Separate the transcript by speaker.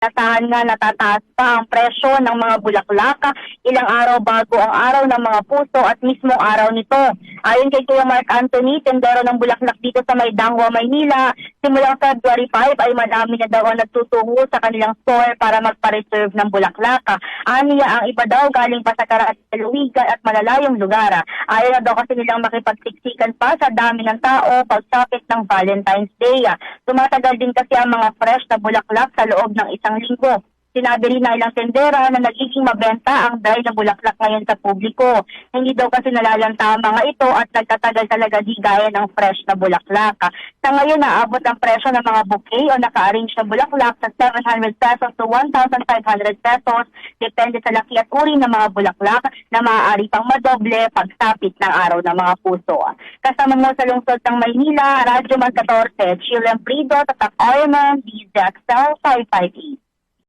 Speaker 1: Nasahan nga natataas pa ang presyo ng mga bulaklak ilang araw bago ang araw ng mga puso at mismong araw nito. Ayon kay Kuya Mark Anthony, tendero ng bulaklak dito sa Maydangwa, Maynila, simulang February 5 ay madami na daw ang nagtutungo sa kanilang store para magpa-reserve ng bulaklak. Aniya ang iba daw galing pa sa Karaluwigan at malalayong lugar. Ayaw na daw kasi nilang makipagsiksikan pa sa dami ng tao pagsapit ng Valentine's Day. Tumatagal din kasi ang mga fresh na bulaklak sa loob ng isang linggo. Sinabi rin na ilang tendera na nagiging mabenta ang dahil na bulaklak ngayon sa publiko. Hindi daw kasi nalalanta ang mga ito at nagtatagal talaga di gaya ng fresh na bulaklak. Sa ngayon, naabot ang presyo ng mga bouquet o naka-arrange na bulaklak sa 700 pesos to 1,500 pesos depende sa laki at uri ng mga bulaklak na maaari pang madoble pagsapit ng araw ng mga puso. Kasama mo sa lungsod ng Maynila, Radyo Man 14, Chile Prido, Tatak Ironman, DZ Excel 558.